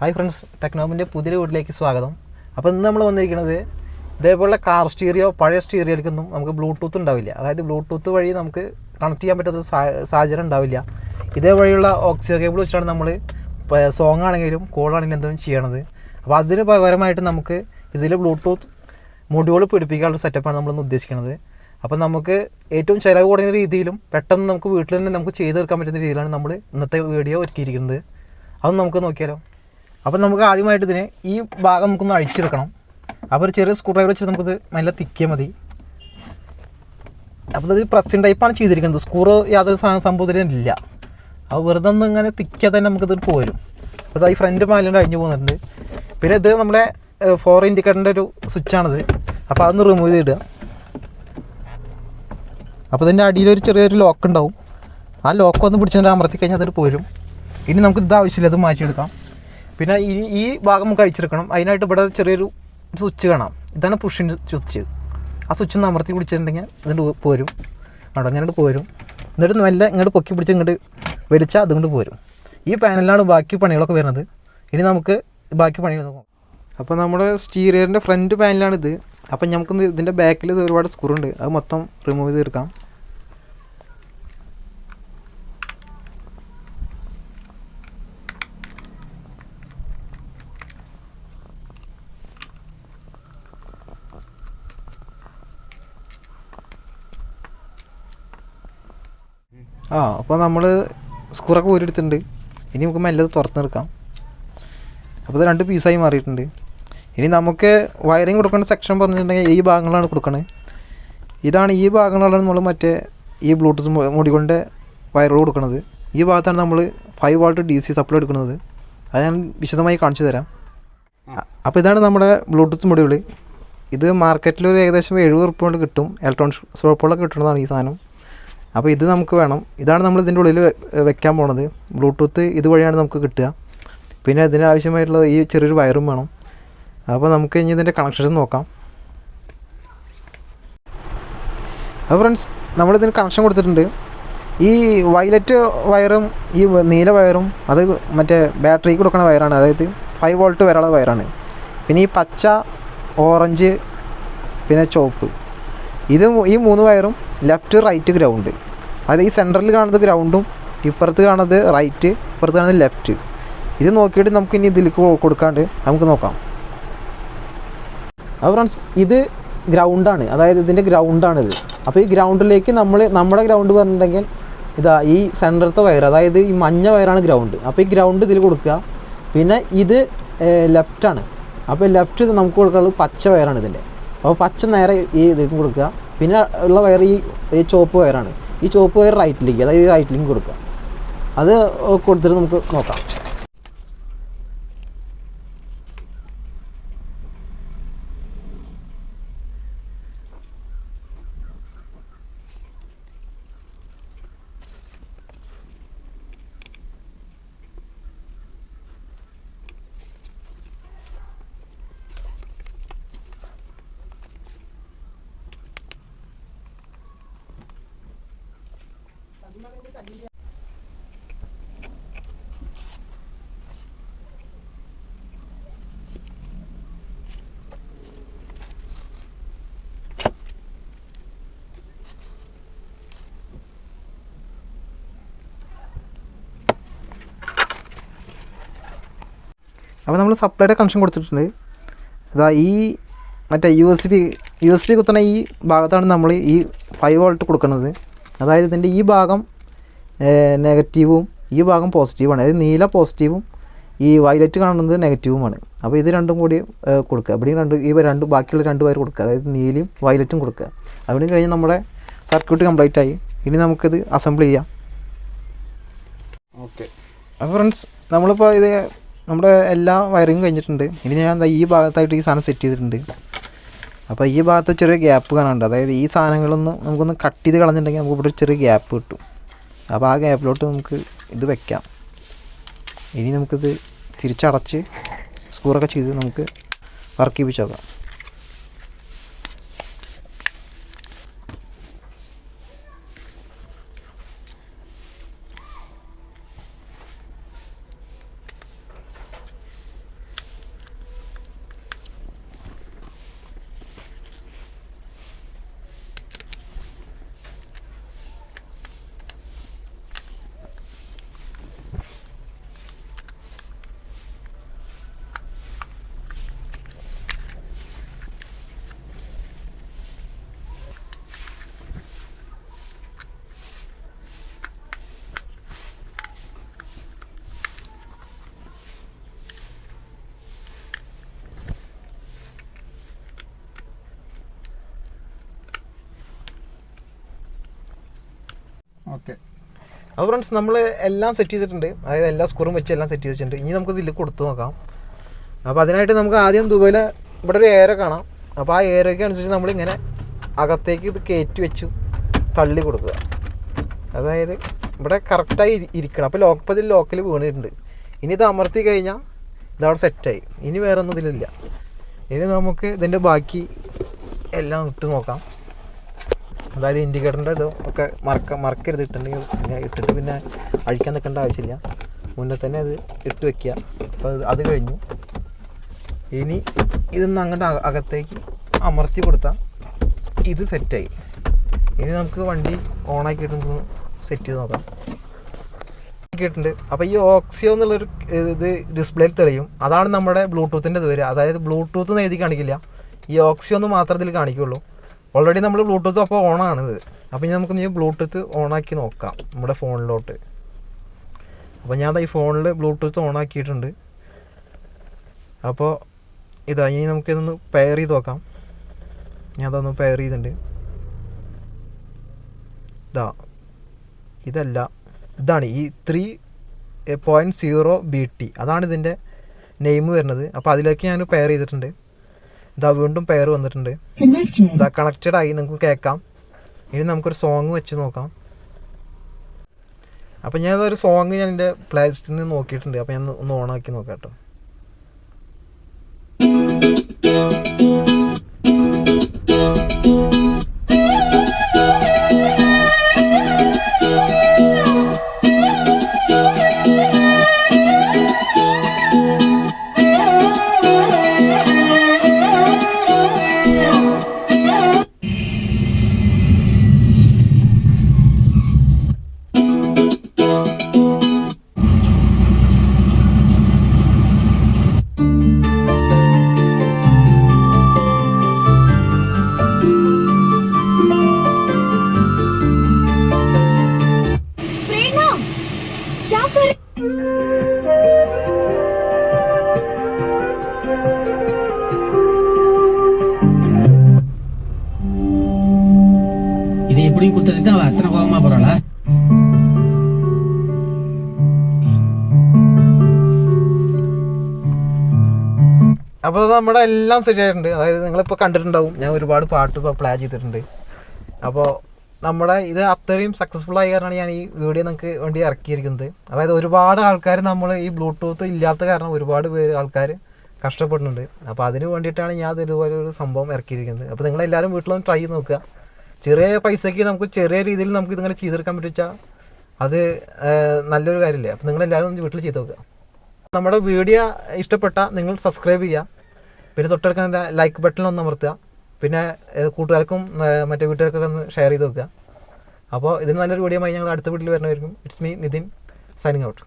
Hi friends ടെക്നോമിന്റെ പുതിയ വീട്ടിലേക്ക് സ്വാഗതം. അപ്പോൾ ഇന്ന് നമ്മൾ വന്നിരിക്കുന്നത് ഇതേപോലെ കാർ സ്റ്റീരിയോ പഴയ സ്റ്റീറിയോയിലേക്കൊന്നും നമുക്ക് ബ്ലൂടൂത്ത് ഉണ്ടാവില്ല. അതായത് ബ്ലൂടൂത്ത് വഴി നമുക്ക് കണക്ട് ചെയ്യാൻ പറ്റാത്ത സാഹചര്യം ഉണ്ടാവില്ല. ഇതേ വഴിയുള്ള ഓക്സിജൻ കേബിൾ വെച്ചിട്ടാണ് നമ്മൾ സോങ് ആണെങ്കിലും കോൾ ആണെങ്കിലും എന്തെങ്കിലും ചെയ്യണത്. അപ്പോൾ അതിന് പകരമായിട്ട് നമുക്ക് ഇതിൽ ബ്ലൂടൂത്ത് മൊഡ്യൂൾ പിടിപ്പിക്കാനുള്ള സെറ്റപ്പാണ് നമ്മളിന്ന് ഉദ്ദേശിക്കുന്നത്. അപ്പോൾ നമുക്ക് ഏറ്റവും ചിലവ് കുറഞ്ഞ രീതിയിലും പെട്ടെന്ന് നമുക്ക് വീട്ടിൽ തന്നെ നമുക്ക് ചെയ്ത് തീർക്കാൻ പറ്റുന്ന രീതിയിലാണ് നമ്മൾ ഇന്നത്തെ വീഡിയോ ഒരുക്കിയിരിക്കുന്നത്. അത് നമുക്ക് നോക്കിയാലോ? അപ്പോൾ നമുക്ക് ആദ്യമായിട്ട് ഇതിനെ ഈ ഭാഗം നമുക്കൊന്ന് അഴിച്ചെടുക്കണം. അപ്പോൾ ഒരു ചെറിയ സ്ക്രൂ ഡ്രൈവർ വെച്ചിട്ട് നമുക്കിത് നല്ല തിക്കിയാൽ മതി. അപ്പോൾ ഇത് പ്രസ്സിൻ ടൈപ്പാണ് ചെയ്തിരിക്കുന്നത്. സ്ക്രൂ യാതൊരു സാധനം സംഭവത്തിലും ഇല്ല. അപ്പോൾ വെറുതെ ഒന്ന് ഇങ്ങനെ തിക്കാതെ തന്നെ നമുക്കിത് പോരും. അപ്പോൾ ഈ ഫ്രണ്ട് മാലിന്റെ അഴിഞ്ഞു പോകുന്നുണ്ട് പിന്നെ ഇത് നമ്മുടെ ഫോർ ഇൻഡിക്കേറ്ററിന്റെ ഒരു സ്വിച്ചാണിത് അപ്പോൾ അതൊന്ന് റിമൂവ് ചെയ്തിടുക. അപ്പോൾ ഇതിന്റെ അടിയിലൊരു ചെറിയൊരു ലോക്ക് ഉണ്ടാവും. ആ ലോക്ക് ഒന്ന് പിടിച്ചിട്ട് അമർത്തി കഴിഞ്ഞാൽ അതിൽ പോരും. ഇനി നമുക്ക് ഇത് ആവശ്യമില്ല അത് മാറ്റിയെടുക്കാം. പിന്നെ ഇനി ഈ ഭാഗം നമുക്ക് അഴിച്ചെടുക്കണം അതിനായിട്ട് ഇവിടെ ചെറിയൊരു സ്വിച്ച് കാണാം. ഇതാണ് പുഷിന്റെ സ്വിച്ച് ആ സ്വിച്ച് ഒന്ന് അമർത്തി പിടിച്ചിട്ടുണ്ടെങ്കിൽ ഇതിന്റെ പോരും. അവിടെ അങ്ങനെ പോരും. എന്നിട്ട് നല്ല ഇങ്ങോട്ട് പൊക്കി പിടിച്ച് ഇങ്ങോട്ട് വലിച്ചാൽ അതുകൊണ്ട് പോരും. ഈ പാനലിലാണ് ബാക്കി പണികളൊക്കെ വരുന്നത്. ഇനി നമുക്ക് ബാക്കി പണികൾ നോക്കാം. അപ്പോൾ നമ്മുടെ സ്റ്റീറിയറിന്റെ ഫ്രണ്ട് പാനലാണിത്. അപ്പം നമുക്ക് ഇതിന്റെ ബാക്കിൽ ഒരുപാട് സ്ക്രൂ ഉണ്ട്. അത് മൊത്തം റിമൂവ് ചെയ്ത് ആ അപ്പോൾ നമ്മൾ സ്കൂറൊക്കെ ഊരെടുത്തിട്ടുണ്ട് ഇനി നമുക്ക് മെല്ലത് തുറത്ത് തുറന്ന് അപ്പോൾ ഇത് രണ്ട് പീസായി മാറിയിട്ടുണ്ട്. ഇനി നമുക്ക് വയറിങ് കൊടുക്കേണ്ട സെക്ഷൻ പറഞ്ഞിട്ടുണ്ടെങ്കിൽ ഈ ഭാഗങ്ങളാണ് കൊടുക്കണത് ഇതാണ് ഈ ഭാഗങ്ങളാണ് നമ്മൾ മറ്റേ ഈ ബ്ലൂടൂത്ത് മുടികൊണ്ട് വയറുകൾ കൊടുക്കുന്നത് ഈ ഭാഗത്താണ് നമ്മൾ five volt D C supply എടുക്കുന്നത്. അത് ഞാൻ വിശദമായി കാണിച്ചു തരാം. അപ്പോൾ ഇതാണ് നമ്മുടെ ബ്ലൂടൂത്ത് മുടികൾ ഇത് മാർക്കറ്റിൽ ഒരു ഏകദേശം എഴുപത് റുപ്യ കൊണ്ട് കിട്ടും. ഇലക്ട്രോണിക്സ് ഷോപ്പുകളൊക്കെ കിട്ടുന്നതാണ് ഈ സാധനം. അപ്പോൾ ഇത് നമുക്ക് വേണം. ഇതാണ് നമ്മൾ ഇതിന്റെ ഉള്ളിൽ വെക്കാൻ പോണത്. ബ്ലൂടൂത്ത് ഇതുവഴിയാണ് നമുക്ക് കിട്ടുക. പിന്നെ ഇതിന് ആവശ്യമായിട്ടുള്ള ഈ ചെറിയൊരു വയറും വേണം. അപ്പോൾ നമുക്ക് ഇനി ഇതിന്റെ കണക്ഷൻസ് നോക്കാം. അപ്പോൾ ഫ്രണ്ട്സ് നമ്മളിതിന് കണക്ഷൻ കൊടുത്തിട്ടുണ്ട്. ഈ വയലറ്റ് വയറും ഈ നീല വയറും അത് മറ്റേ ബാറ്ററിക്ക് കൊടുക്കുന്ന വയറാണ്. അതായത് ഫൈവ് വോൾട്ട് വരെയുള്ള വയറാണ്. പിന്നെ ഈ പച്ച ഓറഞ്ച് പിന്നെ ചുവപ്പ്. ഇത് ഈ മൂന്ന് വയറും ലെഫ്റ്റ് റൈറ്റ് ഗ്രൗണ്ട് അതായത് ഈ സെൻട്രലിൽ കാണുന്നത് ഗ്രൗണ്ടും ഇപ്പുറത്ത് കാണുന്നത് റൈറ്റ് ഇപ്പുറത്ത് കാണുന്നത് ലെഫ്റ്റ് ഇത് നോക്കിയിട്ട് നമുക്ക് ഇനി ഇതിലേക്ക് കൊടുക്കാണ്ട് നമുക്ക് നോക്കാം. അപ്പോൾ ഫ്രണ്ട്സ് ഇത് ഗ്രൗണ്ടാണ് അതായത് ഇതിന്റെ ഗ്രൗണ്ടാണിത് അപ്പോൾ ഈ ഗ്രൗണ്ടിലേക്ക് നമ്മൾ നമ്മുടെ ഗ്രൗണ്ട് പറഞ്ഞിട്ടുണ്ടെങ്കിൽ ഇതാ ഈ സെന്ററത്തെ വയർ അതായത് ഈ മഞ്ഞ വയറാണ് ഗ്രൗണ്ട് അപ്പോൾ ഈ ഗ്രൗണ്ട് ഇതിൽ കൊടുക്കുക. പിന്നെ ഇത് ലെഫ്റ്റാണ് അപ്പോൾ ലെഫ്റ്റ് നമുക്ക് കൊടുക്കാനുള്ളത് പച്ച വയറാണ് ഇതിന്റെ. അപ്പോൾ പച്ച നേരെ ഈ ഇതിലേക്ക് കൊടുക്കുക. പിന്നെ ഉള്ള വയർ ഈ ഈ ചുവപ്പ് വയറാണ്. ഈ ചുവപ്പ് വയർ റൈറ്റിലേക്ക് അതായത് ഈ റൈറ്റിലേക്ക് കൊടുക്കുക. അത് കൊടുത്തിട്ട് നമുക്ക് നോക്കാം. അപ്പോൾ നമ്മൾ സപ്ലൈയുടെ കണക്ഷൻ കൊടുത്തിട്ടുണ്ട്. അതാ ഈ മറ്റേ U S B U S B കുത്തുന്ന ഈ ഭാഗത്താണ് നമ്മൾ ഈ ഫൈവ് വോൾട്ട് കൊടുക്കുന്നത് അതായത് ഇതിന്റെ ഈ ഭാഗം നെഗറ്റീവും ഈ ഭാഗം പോസിറ്റീവാണ് അതായത് നീല പോസിറ്റീവും ഈ വയലറ്റ് കാണുന്നത് നെഗറ്റീവുമാണ് അപ്പോൾ ഇത് രണ്ടും കൂടി കൊടുക്കുക. ഇവിടെയും രണ്ട് ഈ രണ്ട് ബാക്കിയുള്ള രണ്ട് വയർ കൊടുക്കുക. അതായത് നീലയും വയലറ്റും കൊടുക്കുക. അവിടെ കഴിഞ്ഞ് നമ്മുടെ സർക്യൂട്ട് കംപ്ലീറ്റ് ആയി. ഇനി നമുക്കിത് അസംബിൾ ചെയ്യാം. ഓക്കെ അപ്പോൾ ഫ്രണ്ട്സ് നമ്മളിപ്പോൾ ഇത് നമ്മുടെ എല്ലാ വയറിങ്ങും കഴിഞ്ഞിട്ടുണ്ട്. ഇനി ഞാൻ എന്താ ഈ ഭാഗത്തായിട്ട് ഈ സാധനം സെറ്റ് ചെയ്തിട്ടുണ്ട്. അപ്പോൾ ഈ ഭാഗത്ത് ചെറിയ ഗ്യാപ്പ് കാണാനുണ്ട്. അതായത് ഈ സാധനങ്ങളൊന്ന് നമുക്കൊന്ന് കട്ട് ചെയ്ത് കളഞ്ഞിട്ടുണ്ടെങ്കിൽ നമുക്ക് ഇവിടെ ഒരു ചെറിയ ഗ്യാപ്പ് കിട്ടും. അപ്പോൾ ആ ഗ്യാപ്പിലോട്ട് നമുക്ക് ഇത് വെക്കാം. ഇനി നമുക്കിത് തിരിച്ചടച്ച് സ്കൂറൊക്കെ ചെയ്ത് നമുക്ക് വർക്ക് ചെയ്യിപ്പിച്ച് നോക്കാം. ഓക്കെ. അപ്പോൾ ഫ്രണ്ട്സ് നമ്മൾ എല്ലാം സെറ്റ് ചെയ്തിട്ടുണ്ട്. അതായത് എല്ലാ സ്ക്രൂവും വെച്ച് എല്ലാം സെറ്റ് ചെയ്തിട്ടുണ്ട്. ഇനി നമുക്ക് ഇതിൽ കൊടുത്തു നോക്കാം. അപ്പോൾ അതിനായിട്ട് നമുക്ക് ആദ്യം ദുബൈയിലെ ഇവിടെ ഒരു ഏര കാണാം. അപ്പോൾ ആ ഏരയ്ക്ക് അനുസരിച്ച് നമ്മളിങ്ങനെ അകത്തേക്ക് ഇത് കയറ്റി വെച്ചു തള്ളി കൊടുക്കുക. അതായത് ഇവിടെ കറക്റ്റായി ഇരിക്കണം. അപ്പോൾ ലോക്ക് പതിൽ ലോക്കിൽ വീണിട്ടുണ്ട്. ഇനി ഇത് അമർത്തി കഴിഞ്ഞാൽ ഇതവിടെ സെറ്റായി ഇനി വേറെ ഒന്നും ഇതിലില്ല. ഇനി നമുക്ക് ഇതിന്റെ ബാക്കി എല്ലാം ഇട്ട് നോക്കാം. അതായത് ഇൻഡിക്കേറ്ററിന്റെ ഇത് ഒക്കെ മറക്ക മറക്കരുത് ഇട്ടിട്ടുണ്ടെങ്കിൽ പിന്നെ ഇട്ടിട്ട് പിന്നെ അഴിക്കാൻ നിൽക്കേണ്ട ആവശ്യമില്ല. മുന്നേ തന്നെ അത് ഇട്ട് വെക്കുക. അപ്പോൾ അത് കഴിഞ്ഞു. ഇനി ഇതൊന്ന് അങ്ങോട്ട് അകത്തേക്ക് അമർത്തി കൊടുത്താൽ ഇത് സെറ്റായി ഇനി നമുക്ക് വണ്ടി ഓണാക്കിയിട്ട് നമുക്ക് സെറ്റ് ചെയ്ത് നോക്കാം. ആക്കിയിട്ടുണ്ട് അപ്പോൾ ഈ ഓക്സിയോ എന്നുള്ളൊരു ഇത് ഡിസ്പ്ലേയിൽ തെളിയും. അതാണ് നമ്മുടെ ബ്ലൂടൂത്തിന്റെ ഇത് വരിക. അതായത് ബ്ലൂടൂത്ത് എന്ന് എഴുതി കാണിക്കില്ല. ഈ ഓക്സിയോ എന്ന് മാത്രമേ ഇതിൽ കാണിക്കുള്ളൂ. ഓൾറെഡി നമ്മൾ ബ്ലൂടൂത്ത് അപ്പോൾ ഓൺ ഇത്. അപ്പോൾ ഇനി നമുക്ക് നീ ബ്ലൂടൂത്ത് ഓണാക്കി നോക്കാം നമ്മുടെ ഫോണിലോട്ട്. അപ്പോൾ ഞാൻ ഈ ഫോണിൽ ബ്ലൂടൂത്ത് ഓണാക്കിയിട്ടുണ്ട്. അപ്പോൾ ഇതാ ഇനി നമുക്കിതൊന്ന് പെയർ ചെയ്ത് നോക്കാം. ഞാൻ അതൊന്ന് പെയർ ചെയ്തിട്ടുണ്ട്. ഇതാ ഇതല്ല ഇതാണ് ഈ three point zero B T അതാണ് ഇതിന്റെ നെയിം വരുന്നത്. അപ്പോൾ അതിലേക്ക് ഞാൻ പെയർ ചെയ്തിട്ടുണ്ട്. ഇതാ വീണ്ടും പെയർ വന്നിട്ടുണ്ട്. കണക്റ്റഡ് ആയി. നിങ്ങൾക്ക് കേൾക്കാം. ഇനി നമുക്കൊരു സോങ് വെച്ച് നോക്കാം. അപ്പം ഞാൻ ഒരു സോങ് ഞാൻ എന്റെ പ്ലേലിസ്റ്റിൽ നിന്ന് നോക്കിയിട്ടുണ്ട്. അപ്പോൾ ഞാൻ ഒന്ന് ഓണാക്കി നോക്കാം കേട്ടോ. ಇದ್ದಾವ ಹತ್ರ ಹೋಗಮ್ಮ അപ്പോൾ നമ്മുടെ എല്ലാം സെറ്റ് ആയിട്ടുണ്ട്. അതായത് നിങ്ങളിപ്പോൾ കണ്ടിട്ടുണ്ടാവും. ഞാൻ ഒരുപാട് പാട്ട് ഇപ്പോൾ പ്ലേ ചെയ്തിട്ടുണ്ട്. അപ്പോൾ നമ്മുടെ ഇത് അത്രയും സക്സസ്ഫുൾ ആയി കാരണമാണ് ഞാൻ ഈ വീഡിയോ നിങ്ങൾക്ക് വേണ്ടി ഇറക്കിയിരിക്കുന്നത്. അതായത് ഒരുപാട് ആൾക്കാർ നമ്മൾ ഈ ബ്ലൂടൂത്ത് ഇല്ലാത്ത കാരണം ഒരുപാട് പേര് ആൾക്കാർ കഷ്ടപ്പെടുന്നുണ്ട്. അപ്പോൾ അതിന് വേണ്ടിയിട്ടാണ് ഞാൻ ഇതുപോലെ ഒരു സംഭവം ഇറക്കിയിരിക്കുന്നത്. അപ്പോൾ നിങ്ങളെല്ലാവരും വീട്ടിലൊന്ന് ട്രൈ ചെയ്ത് നോക്കുക. ചെറിയ പൈസയ്ക്ക് നമുക്ക് ചെറിയ രീതിയിൽ നമുക്ക് ഇതിങ്ങനെ ചെയ്തെടുക്കാൻ പറ്റിച്ചാൽ അത് നല്ലൊരു കാര്യമില്ലേ അപ്പോൾ നിങ്ങളെല്ലാവരും വീട്ടിൽ ചെയ്ത് നോക്കുക നമ്മുടെ വീഡിയോ ഇഷ്ടപ്പെട്ട നിങ്ങൾ സബ്സ്ക്രൈബ് ചെയ്യുക പിന്നെ തൊട്ടടുക്കുന്ന ലൈക്ക് ബട്ടൺ ഒന്ന് അമർത്തുക. പിന്നെ കൂട്ടുകാർക്കും മറ്റേ വീട്ടുകാർക്കൊക്കെ ഒന്ന് ഷെയർ ചെയ്ത് വെക്കുക അപ്പോൾ ഇതിന് നല്ലൊരു വീഡിയോ ആയി ഞങ്ങൾ അടുത്ത വീട്ടിൽ വരണമായിരിക്കും it's me Nithin signing out